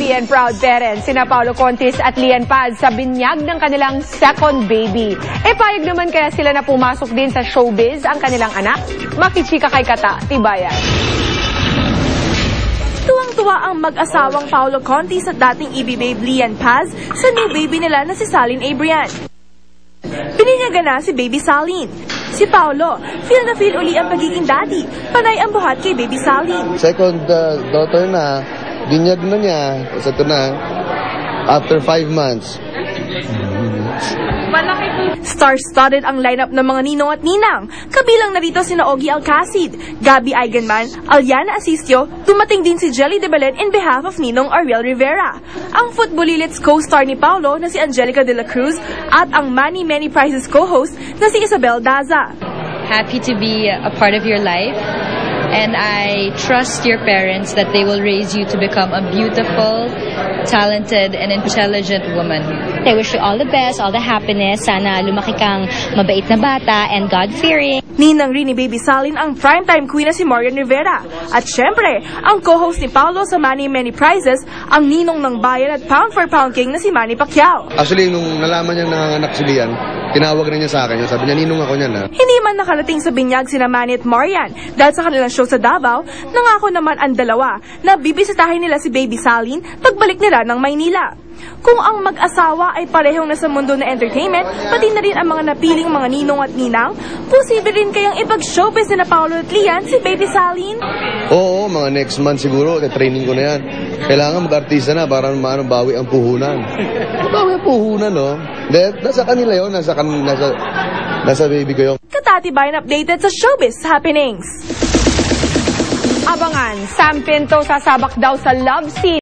And proud parents sina Paolo Contis at Lian Paz sa binyag ng kanilang second baby. E payag naman kaya sila na pumasok din sa showbiz ang kanilang anak? Makichika kay Kata, Tibayan. Tuwang-tuwa ang mag-asawang Paolo Contis at dating EB babe Lian Paz sa new baby nila na si Salin Abrian. Bininyaga na si baby Salin. Si Paolo, feel na feel uli ang pagiging daddy. Panay ang buhat kay baby Salin. Second uh, daughter na, binyag na niya. Tapos ito na, after five months. Star-studded ang lineup ng mga ninong at ninang. Kabilang narito sina Ogie Alcacid, Gabby Eigenman, Aliana Asistio, dumating din si Jelly de Belen in behalf of Ninong Ariel Rivera. Ang Footballilits co-star ni Paulo na si Angelica de la Cruz at ang Many Many Prizes co-host na si Isabel Daza. happy to be a part of your life. And I trust your parents that they will raise you to become a beautiful, talented, and intelligent woman. I wish you all the best, all the happiness. Sana lumaki kang mabait na bata and God-fearing. Ninang rin ni Baby Salin ang primetime queen na si Marian Rivera. At syempre, ang co-host ni Paulo sa Many Many Prizes, ang ninong ng bayan at pound for pound king na si Manny Pacquiao. Actually, nung nalaman niya nanganak si Lian, tinawag na niya sa akin. Sabi niya, ninong ako niyan ha. Hindi man nakarating sa binyag sina Manny at Marian dahil sa kanilang show sa Davao, nangako naman ang dalawa na bibisitahin nila si Baby Salin pagbalik nila ng Maynila. Kung ang mag-asawa ay parehong nasa mundo na entertainment, pati na rin ang mga napiling mga ninong at ninang, posible rin kayang ipag-showbiz na Paolo at Lian si Baby Salin? Oo, mga next month siguro, training ko na yan. Kailangan mag-artista na para maano, bawi ang puhunan. Bawi ang puhunan, no? De, nasa kanila yun, nasa, kan, nasa, nasa baby ko yun. Katatibayan updated sa Showbiz Happenings. Abangan, Sam Pinto sasabak daw sa love scene